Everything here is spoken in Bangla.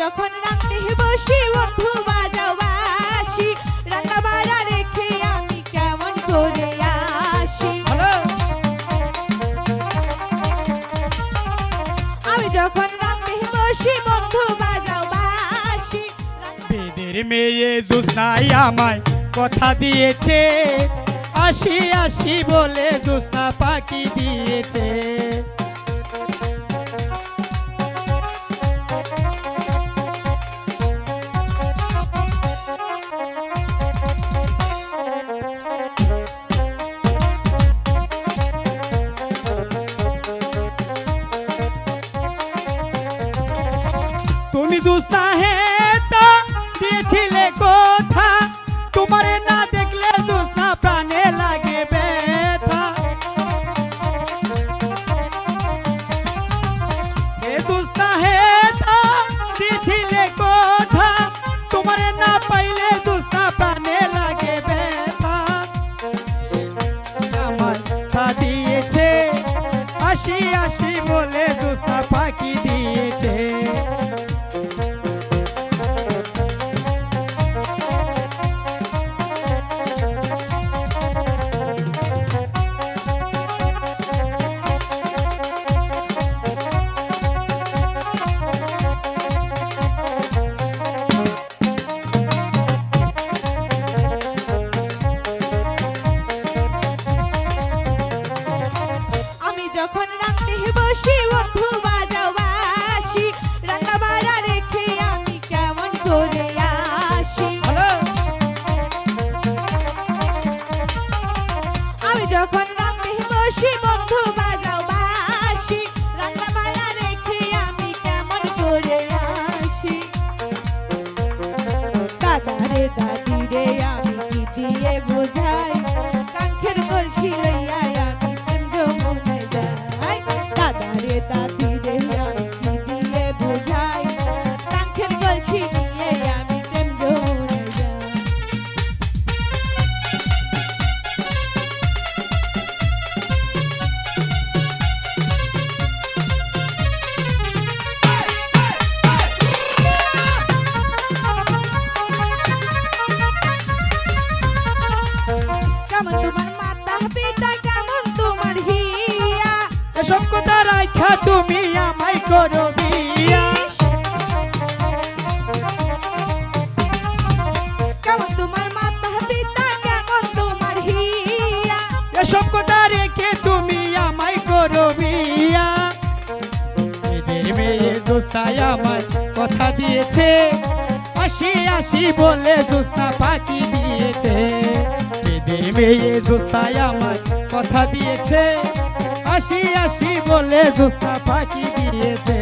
যখন রাতে বসি বন্ধু বাজাও বাসি রান্না বাড়া রেখে আমি কেমন করে আসি? আমি যখন রাতে বসি বন্ধু বাজাও বাসি বেদের মেয়ে জোসনাই আমায় কথা দিয়েছে আসি আসি বলে জোসনা পাখি দিয়েছে। তুমি দুস্তা হে তা দিয়েছিলে কথা তোমারে না দেখলে দুস্তা প্রাণে লাগে ব্যথা হে দুস্তা হে তা দিয়েছিলে কথা তোমারে না পাইলে যখন রাতে বসি বন্ধু বাজাও বাসি রান্না বাড়া রেখে আমি কেমন করে আসি? আমি যখন রাতে বসি বন্ধু বাজাও বাসি রান্না বাড়া রেখে আমি কেমন করে আসি? দাদারে দাদি রে আমি কি দিয়ে বোঝাই? কাঙ্ক্ষের কলসি লইয়া এসব কথা রাখা তুমি আমায় করো বিয়া কেমন তোমার মাতা পিতা কেমন তোমার হিয়া? এসব কথা রেখে তুমি আমায় করো বিয়া মেয়ে দোস্তায় আমায় কথা দিয়েছে। আসি আসি বলে দোস্তা পাখি দিয়েছে। মেয়ে দোস্তায় আমায় কথা দিয়েছে। আসি আসি বলে দোস্তা পাখি দিয়েছে